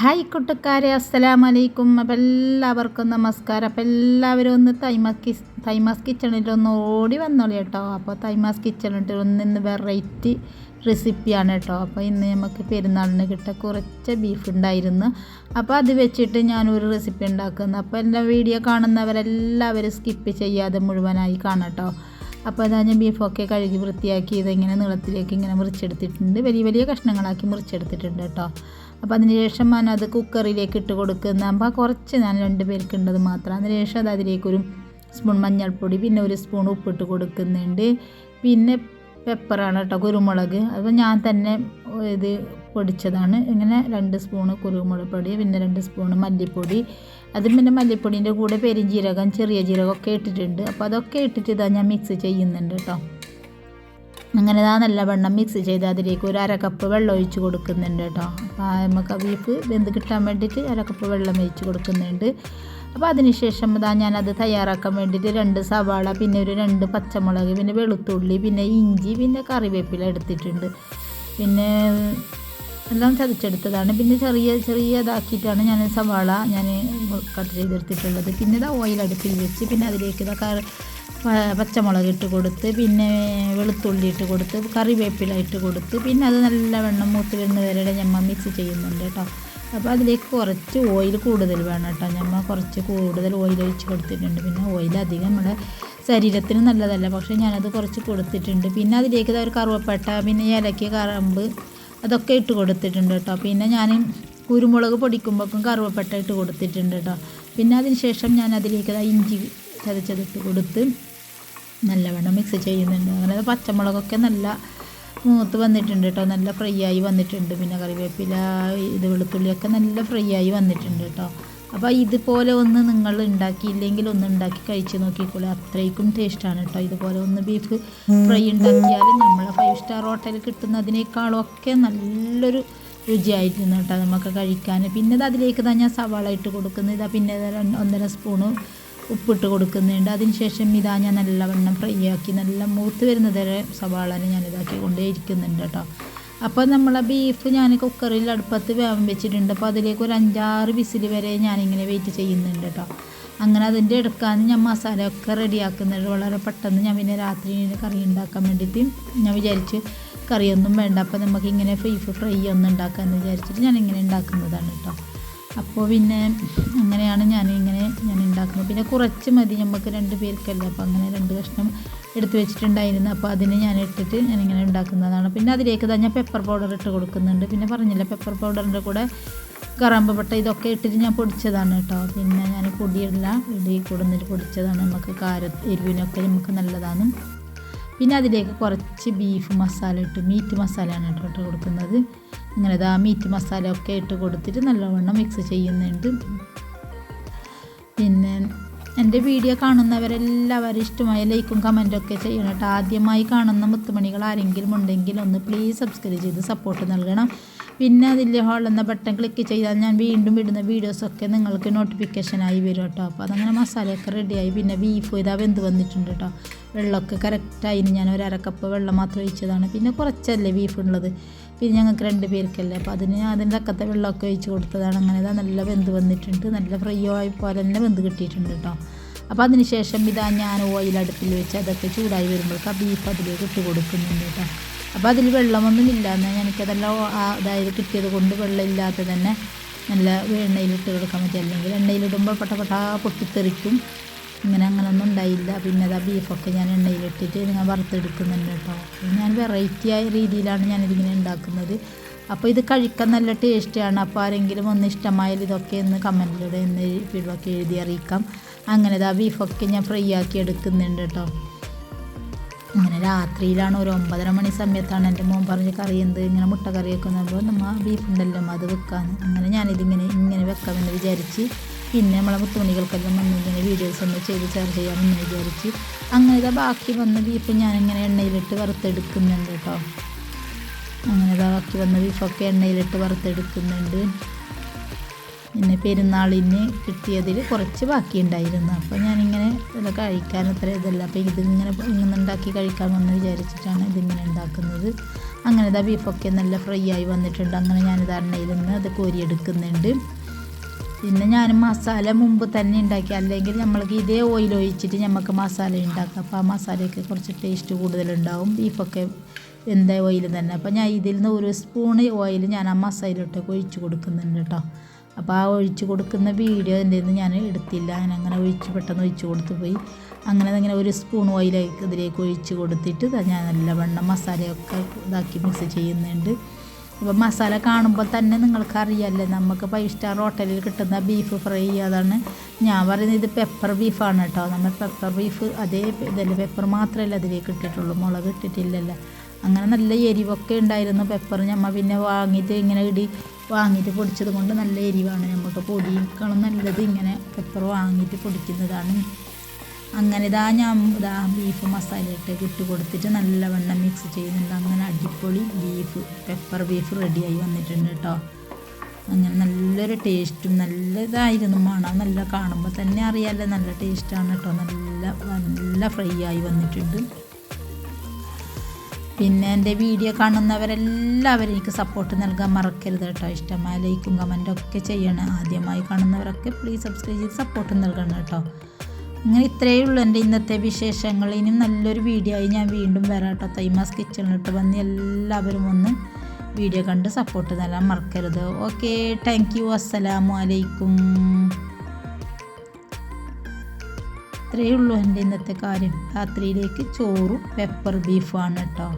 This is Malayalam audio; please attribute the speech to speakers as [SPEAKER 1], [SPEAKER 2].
[SPEAKER 1] ഹായ് കുട്ടക്കാരെ അസ്സലാം അലൈക്കും അപ്പം എല്ലാവർക്കും നമസ്കാരം. അപ്പം എല്ലാവരും ഒന്ന് തൈമാസ് തൈമാസ് കിച്ചണിൽ ഒന്ന് ഓടി വന്നോളി കേട്ടോ. അപ്പോൾ തൈമാസ് കിച്ചണിട്ട് ഒന്ന് ഇന്ന് വെറൈറ്റി റെസിപ്പിയാണ് കേട്ടോ. അപ്പോൾ ഇന്ന് നമുക്ക് പെരുന്നാളിന് കിട്ട കുറച്ച് ബീഫ് ഉണ്ടായിരുന്നു. അപ്പോൾ അത് വെച്ചിട്ട് ഞാനൊരു റെസിപ്പി ഉണ്ടാക്കുന്നു. അപ്പോൾ എല്ലാ വീഡിയോ കാണുന്നവരെല്ലാവരും സ്കിപ്പ് ചെയ്യാതെ മുഴുവനായി കാണാം കേട്ടോ. അപ്പോൾ അതാ ഞാൻ ബീഫൊക്കെ കഴുകി വൃത്തിയാക്കി ഇതിങ്ങനെ നീളത്തിലേക്ക് ഇങ്ങനെ മുറിച്ചെടുത്തിട്ടുണ്ട്. വലിയ വലിയ കഷ്ണങ്ങളാക്കി മുറിച്ചെടുത്തിട്ടുണ്ട് കേട്ടോ. അപ്പോൾ അതിന് ശേഷം ഞാൻ അത് കുക്കറിലേക്ക് ഇട്ട് കൊടുക്കുന്ന അപ്പോൾ കുറച്ച് ഞാൻ രണ്ട് പേർക്ക് ഉണ്ടത് മാത്രം. അതിന് ശേഷം അത് അതിലേക്കൊരു സ്പൂൺ മഞ്ഞൾപ്പൊടി പിന്നെ ഒരു സ്പൂൺ ഉപ്പിട്ട് കൊടുക്കുന്നുണ്ട്. പിന്നെ പെപ്പറാണ് കേട്ടോ കുരുമുളക്. അപ്പോൾ ഞാൻ തന്നെ ഇത് പൊടിച്ചതാണ്. ഇങ്ങനെ രണ്ട് സ്പൂണ് കുരുമുളക് പൊടി പിന്നെ രണ്ട് സ്പൂണ് മല്ലിപ്പൊടി. അതും പിന്നെ മല്ലിപ്പൊടീന്റെ കൂടെ പെരിഞ്ജീരകം ചെറിയ ജീരകം ഒക്കെ ഇട്ടിട്ടുണ്ട്. അപ്പോൾ അതൊക്കെ ഇട്ടിട്ട് ഇതാ ഞാൻ മിക്സ് ചെയ്യുന്നുണ്ട് കേട്ടോ. അങ്ങനെ ഇതാ നല്ല മിക്സ് ചെയ്ത് അതിലേക്ക് ഒരു അര കപ്പ് വെള്ളം ഒഴിച്ച് കൊടുക്കുന്നുണ്ട് കേട്ടോ. അപ്പോൾ നമുക്ക് ബീഫ് വെന്ത് കിട്ടാൻ വേണ്ടിയിട്ട് അര കപ്പ് വെള്ളം ഒഴിച്ച് കൊടുക്കുന്നുണ്ട്. അപ്പോൾ അതിനുശേഷം ഇതാ ഞാനത് തയ്യാറാക്കാൻ വേണ്ടിയിട്ട് രണ്ട് സവാള പിന്നെ ഒരു രണ്ട് പച്ചമുളക് പിന്നെ വെളുത്തുള്ളി പിന്നെ ഇഞ്ചി പിന്നെ കറിവേപ്പില എടുത്തിട്ടുണ്ട്. പിന്നെ എല്ലാം ചതച്ചെടുത്തതാണ്. പിന്നെ ചെറിയ ചെറിയ ഇതാക്കിയിട്ടാണ് ഞാൻ സവാള ഞാൻ കട്ട് ചെയ്തെടുത്തിട്ടുള്ളത്. പിന്നെ ഇതാ ഓയിൽ അടുപ്പിൽ വെച്ച് പിന്നെ അതിലേക്ക് ഇതാ പച്ചമുളക് ഇട്ട് കൊടുത്ത് പിന്നെ വെളുത്തുള്ളി ഇട്ട് കൊടുത്ത് കറിവേപ്പില ഇട്ട് കൊടുത്ത് പിന്നെ അത് നല്ലവണ്ണം മൂത്ത് വരുന്ന വരെ ഞമ്മ മിക്സ് ചെയ്യുന്നുണ്ട് കേട്ടോ അപ്പോൾ അതിലേക്ക് കുറച്ച് ഓയിൽ കൂടുതൽ വേണം കേട്ടോ ഞമ്മ കുറച്ച് കൂടുതൽ ഓയിൽ ഒഴിച്ച് കൊടുത്തിട്ടുണ്ട്. പിന്നെ ഓയിൽ അധികം നമ്മുടെ ശരീരത്തിന് നല്ലതല്ല. പക്ഷേ ഞാനത് കുറച്ച് കൊടുത്തിട്ടുണ്ട്. പിന്നെ അതിലേക്ക് ഒരു കറുവപ്പട്ട പിന്നെ ഏലക്ക കറമ്പ് അതൊക്കെ ഇട്ട് കൊടുത്തിട്ടുണ്ട് കേട്ടോ പിന്നെ ഞാൻ കുരുമുളക് പൊടിക്കുമ്പോഴേക്കും കറുവപ്പട്ട ഇട്ട് കൊടുത്തിട്ടുണ്ട് കേട്ടോ പിന്നെ അതിന് ശേഷം ഞാൻ അതിലേക്ക് ഇഞ്ചി ചതച്ചതിട്ട് കൊടുത്ത് നല്ലവണ്ണം മിക്സ് ചെയ്യുന്നുണ്ട്. അങ്ങനെ പച്ചമുളകൊക്കെ നല്ല മൂത്ത് വന്നിട്ടുണ്ട് കേട്ടോ നല്ല ഫ്രൈ ആയി വന്നിട്ടുണ്ട്. പിന്നെ കറിവേപ്പില ഇത് വെളുത്തുള്ളിയൊക്കെ നല്ല ഫ്രൈ ആയി വന്നിട്ടുണ്ട് കേട്ടോ അപ്പോൾ ഇതുപോലെ ഒന്ന് നിങ്ങൾ ഉണ്ടാക്കിയില്ലെങ്കിൽ ഒന്ന് ഉണ്ടാക്കി കഴിച്ച് നോക്കിക്കോളൂ. അത്രയ്ക്കും ടേസ്റ്റാണ് കേട്ടോ ഇതുപോലെ ഒന്ന് ബീഫ് ഫ്രൈ ഉണ്ടാക്കിയാൽ നമ്മളെ ഫൈവ് സ്റ്റാർ ഹോട്ടലിൽ കിട്ടുന്നതിനേക്കാളും ഒക്കെ നല്ലൊരു രുചിയായിരുന്നു കേട്ടോ നമുക്ക് കഴിക്കാൻ പിന്നെ അതിലേക്ക് തന്നെ സവാള ഇട്ട് കൊടുക്കുന്നത്. ഇതാ പിന്നെ ഒന്നര സ്പൂണ് ഉപ്പിട്ട് കൊടുക്കുന്നുണ്ട്. അതിന് ശേഷം ഇതാ ഞാൻ നല്ലവണ്ണം ഫ്രൈ ആക്കി നല്ല മൂത്ത് വരുന്നത് വരെ സവാളനെ ഞാൻ ഇതാക്കി കൊണ്ടേ ഇരിക്കുന്നുണ്ട് കേട്ടോ. അപ്പോൾ നമ്മളെ ബീഫ് ഞാൻ കുക്കറിൽ അടുപ്പത്ത് വേവം വെച്ചിട്ടുണ്ട്. അപ്പോൾ അതിലേക്ക് ഒരു അഞ്ചാറ് വിസിൽ വരെ ഞാനിങ്ങനെ വെയിറ്റ് ചെയ്യുന്നുണ്ട് കേട്ടോ. അങ്ങനെ അതിന്റെ എടുക്കാൻ ഞാൻ മസാലയൊക്കെ റെഡിയാക്കുന്നുണ്ട് വളരെ പെട്ടെന്ന് ഞാൻ പിന്നെ രാത്രി കറി ഉണ്ടാക്കാൻ വേണ്ടിയിട്ട് ഞാൻ വിചാരിച്ച് കറിയൊന്നും വേണ്ട. അപ്പോൾ നമുക്കിങ്ങനെ ബീഫ് ഫ്രൈ ഒന്നും ഉണ്ടാക്കാമെന്ന് വിചാരിച്ചിട്ട് ഞാനിങ്ങനെ ഉണ്ടാക്കുന്നതാണ് കേട്ടോ. അപ്പോൾ പിന്നെ അങ്ങനെയാണ് ഞാൻ ഇങ്ങനെ ഞാൻ ഉണ്ടാക്കുന്നത് പിന്നെ കുറച്ച് മതി നമുക്ക് രണ്ട് പേർക്കല്ലേ. അപ്പോൾ അങ്ങനെ രണ്ട് കഷ്ണം എടുത്ത് വെച്ചിട്ടുണ്ടായിരുന്നു. അപ്പോൾ അതിന് ഞാൻ ഇട്ടിട്ട് ഞാനിങ്ങനെ ഉണ്ടാക്കുന്നതാണ് പിന്നെ അതിലേക്ക് തന്നെ പെപ്പർ പൗഡർ ഇട്ട് കൊടുക്കുന്നുണ്ട്. പിന്നെ പറഞ്ഞില്ല പെപ്പർ പൗഡറിന്റെ കൂടെ കറാമ്പ് പട്ട ഇതൊക്കെ ഇട്ടിട്ട് ഞാൻ പൊടിച്ചതാണ് കേട്ടോ. പിന്നെ ഞാൻ പൊടിയല്ല ഇടി കൊടുന്നിട്ട് പൊടിച്ചതാണ്. നമുക്ക് കാര എരിവിനൊക്കെ നമുക്ക് നല്ലതാണ്. പിന്നെ അതിലേക്ക് കുറച്ച് ബീഫ് മസാല ഇട്ട് മീറ്റ് മസാലയാണ് കേട്ടോ കൊടുക്കുന്നത്. അങ്ങനെ ഇതാ മീറ്റ് മസാല ഒക്കെ ഇട്ട് കൊടുത്തിട്ട് നല്ലവണ്ണം മിക്സ് ചെയ്യുന്നുണ്ട്. പിന്നെ എന്റെ വീഡിയോ കാണുന്നവരെല്ലാവരും ഇഷ്ടമായ ലൈക്കും കമന്റൊക്കെ ചെയ്യണം കേട്ടോ. ആദ്യമായി കാണുന്ന മുത്തുമണികൾ ആരെങ്കിലും ഉണ്ടെങ്കിൽ ഒന്ന് പ്ലീസ് സബ്സ്ക്രൈബ് ചെയ്ത് സപ്പോർട്ട് നൽകണം. പിന്നെ അതിൽ എന്ന ബട്ടൺ ക്ലിക്ക് ചെയ്താൽ ഞാൻ വീണ്ടും ഇടുന്ന വീഡിയോസൊക്കെ നിങ്ങൾക്ക് നോട്ടിഫിക്കേഷനായി വരും കേട്ടോ. അപ്പോൾ അതങ്ങനെ മസാലയൊക്കെ റെഡിയായി പിന്നെ ബീഫ് ഇതാ വെന്ത് വന്നിട്ടുണ്ട് കേട്ടോ. വെള്ളമൊക്കെ കറക്റ്റായി ഞാൻ ഒരു അരക്കപ്പ് വെള്ളം മാത്രം ഒഴിച്ചതാണ്. പിന്നെ കുറച്ചല്ലേ ബീഫ് ഉള്ളത്? പിന്നെ ഞങ്ങൾക്ക് രണ്ട് പേർക്കല്ലേ. അപ്പോൾ അതിന് അതിന്റെ അക്കത്തെ വെള്ളമൊക്കെ ഒഴിച്ച് കൊടുത്തതാണ്. അങ്ങനെ നല്ല വെന്ത് വന്നിട്ടുണ്ട്. നല്ല ഫ്രൈ ആയി പോലെ തന്നെ വെന്ത് കിട്ടിയിട്ടുണ്ട് കേട്ടോ. അപ്പോൾ അതിന് ശേഷം ഇതാ ഞാൻ ഓയിൽ അടുപ്പിൽ വെച്ച് അതൊക്കെ ചൂടായി വരുമ്പോഴേക്ക് ആ ബീഫ് അതിലേക്ക് ഇട്ട് കൊടുക്കുന്നുണ്ട് കേട്ടോ. അപ്പോൾ അതിൽ വെള്ളമൊന്നും ഇല്ല എന്നാൽ എനിക്കതെല്ലാം അതായത് കിട്ടിയത് കൊണ്ട് വെള്ളമില്ലാത്ത തന്നെ നല്ല എണ്ണയിലിട്ട് കൊടുക്കാൻ പറ്റും. അല്ലെങ്കിൽ എണ്ണയിലിടുമ്പോൾ പട്ട പട്ട പൊട്ടിത്തെറിക്കും. ഇങ്ങനെ അങ്ങനൊന്നും ഉണ്ടായില്ല. പിന്നെ അതാ ബീഫൊക്കെ ഞാൻ എണ്ണയിലിട്ടിട്ട് ഞാൻ വറുത്തെടുക്കുന്നുണ്ട് കേട്ടോ. ഞാൻ വെറൈറ്റി ആയ രീതിയിലാണ് ഞാനിതിങ്ങനെ ഉണ്ടാക്കുന്നത്. അപ്പോൾ ഇത് കഴിക്കാൻ നല്ല ടേസ്റ്റിയാണ് അപ്പോൾ ആരെങ്കിലും ഒന്ന് ഇഷ്ടമായാൽ ഇതൊക്കെ ഒന്ന് കമന്റിലൂടെ ഒന്ന് ഫീഡ്ബാക്ക് എഴുതി അറിയിക്കാം. അങ്ങനെ ആ ബീഫൊക്കെ ഞാൻ ഫ്രൈ ആക്കി എടുക്കുന്നുണ്ട് കേട്ടോ. അങ്ങനെ രാത്രിയിലാണ് ഒരു ഒമ്പതര മണി സമയത്താണ് എന്റെ മോൻ പറഞ്ഞ് കറി എന്ത് ഇങ്ങനെ മുട്ട കറി വെക്കുന്നപ്പോൾ നമ്മൾ ബീഫ് ഉണ്ടല്ലോ അത് വെക്കാമെന്ന് അങ്ങനെ ഞാനിതിങ്ങനെ ഇങ്ങനെ വെക്കാമെന്ന് വിചാരിച്ച് പിന്നെ നമ്മളെ തുണികൾക്കെല്ലാം വന്നിങ്ങനെ വീഡിയോസ് ഒന്ന് ചെയ്ത് ഷെയർ ചെയ്യാമെന്ന് വിചാരിച്ച്. അങ്ങനെ ബാക്കി വന്ന ബീഫ് ഞാനിങ്ങനെ എണ്ണയിലിട്ട് വറുത്തെടുക്കുന്നുണ്ട് കേട്ടോ അങ്ങനെ ബാക്കി വന്ന ബീഫൊക്കെ എണ്ണയിലിട്ട് വറുത്തെടുക്കുന്നുണ്ട്. പിന്നെ പെരുന്നാളിന് കിട്ടിയതിൽ കുറച്ച് ബാക്കി ഉണ്ടായിരുന്നു അപ്പോൾ ഞാനിങ്ങനെ ഇതൊക്കെ കഴിക്കാൻ അത്ര ഇതല്ല. അപ്പോൾ ഇതിങ്ങനെ ഇങ്ങനെ ഉണ്ടാക്കി കഴിക്കാമെന്ന് വിചാരിച്ചിട്ടാണ് ഇതിങ്ങനെ ഉണ്ടാക്കുന്നത്. അങ്ങനെ ഇതാ ബീഫൊക്കെ നല്ല ഫ്രൈ ആയി വന്നിട്ടുണ്ട്. അങ്ങനെ ഞാനിത് എണ്ണയിൽ നിന്ന് അത് കോരിയെടുക്കുന്നുണ്ട്. പിന്നെ ഞാൻ മസാല മുമ്പ് തന്നെ ഉണ്ടാക്കി. അല്ലെങ്കിൽ നമ്മൾക്ക് ഇതേ ഓയിൽ ഒഴിച്ചിട്ട് നമുക്ക് മസാല ഉണ്ടാക്കാം. അപ്പോൾ ആ മസാലയൊക്കെ കുറച്ച് ടേസ്റ്റ് കൂടുതലുണ്ടാവും. ബീഫൊക്കെ വെന്ത ഓയിൽ തന്നെ. അപ്പോൾ ഞാൻ ഇതിൽ നിന്ന് ഒരു സ്പൂൺ ഓയിൽ ഞാൻ ആ മസാലയിലോട്ടൊക്കെ ഒഴിച്ച് കൊടുക്കുന്നുണ്ട് കേട്ടോ അപ്പോൾ ആ ഒഴിച്ച് കൊടുക്കുന്ന വീഡിയോ എന്റെ ഞാൻ എടുത്തില്ല. ഞാൻ അങ്ങനെ ഒഴിച്ച് പെട്ടെന്ന് ഒഴിച്ച് കൊടുത്തു പോയി. അങ്ങനെ അങ്ങനെ ഒരു സ്പൂൺ ഓയിലേക്ക് ഇതിലേക്ക് ഒഴിച്ച് കൊടുത്തിട്ട് ഞാൻ നല്ലവണ്ണം മസാലയൊക്കെ ഇതാക്കി മിക്സ് ചെയ്യുന്നുണ്ട്. അപ്പോൾ മസാല കാണുമ്പോൾ തന്നെ നിങ്ങൾക്ക് അറിയാമല്ലേ നമുക്ക് ഫൈവ് സ്റ്റാർ ഹോട്ടലിൽ കിട്ടുന്ന ബീഫ് ഫ്രൈ അതാണ്. ഞാൻ പറയുന്നത് ഇത് പെപ്പർ ബീഫാണ് കേട്ടോ. നമ്മൾ പെപ്പർ ബീഫ് അതേ ഇതല്ല പെപ്പർ മാത്രമല്ല അതിലേക്ക് ഇട്ടിട്ടുള്ളൂ. മുളക് ഇട്ടിട്ടില്ലല്ലോ. അങ്ങനെ നല്ല എരിവൊക്കെ ഉണ്ടായിരുന്നു. പെപ്പർ ഞമ്മ പിന്നെ വാങ്ങിയിട്ട് ഇങ്ങനെ ഇടി വാങ്ങിയിട്ട് പൊടിച്ചത് കൊണ്ട് നല്ല എരിവാണ്. നമുക്ക് പൊടിയേക്കാളും നല്ലത് ഇങ്ങനെ പെപ്പർ വാങ്ങിയിട്ട് പൊടിക്കുന്നതാണ്. അങ്ങനെ ഇതാ ഞാൻ ഇതാ ബീഫ് മസാല മസാലയിട്ടൊക്കെ ഇട്ട് കൊടുത്തിട്ട് നല്ലവണ്ണം മിക്സ് ചെയ്യുന്നുണ്ട് അങ്ങനെ അടിപൊളി ബീഫ് പെപ്പർ ബീഫ് റെഡിയായി വന്നിട്ടുണ്ട് കേട്ടോ അങ്ങനെ നല്ലൊരു ടേസ്റ്റും നല്ല ഇതായിരുന്നു മണം. നല്ല കാണുമ്പോൾ തന്നെ അറിയാമല്ലോ നല്ല ടേസ്റ്റാണ് കേട്ടോ നല്ല നല്ല ഫ്രൈ ആയി വന്നിട്ടുണ്ട്. പിന്നെ എന്റെ വീഡിയോ കാണുന്നവരെല്ലാവരും എനിക്ക് സപ്പോർട്ട് നൽകാൻ മറക്കരുത് കേട്ടോ ഇഷ്ടമായ ലൈക്കും കമന്റൊക്കെ ചെയ്യണം. ആദ്യമായി കാണുന്നവരൊക്കെ പ്ലീസ് സബ്സ്ക്രൈബ് ചെയ്ത് സപ്പോർട്ട് നൽകണം കേട്ടോ അങ്ങനെ ഇത്രയേ ഉള്ളൂ എന്റെ ഇന്നത്തെ വിശേഷങ്ങൾ. ഇനി നല്ലൊരു വീഡിയോ ആയി ഞാൻ വീണ്ടും വരാം കേട്ടോ. തൈമാസ് കിച്ചണിലിട്ട് വന്ന് എല്ലാവരും ഒന്ന് വീഡിയോ കണ്ട് സപ്പോർട്ട് നൽകാൻ മറക്കരുത്. ഓക്കെ താങ്ക് യു അസ്സലാമു അലൈക്കും ഇത്രയേ ഉള്ളൂ എന്റെ ഇന്നത്തെ കാര്യം. രാത്രിയിലേക്ക് ചോറും പെപ്പർ ബീഫുമാണ് കേട്ടോ.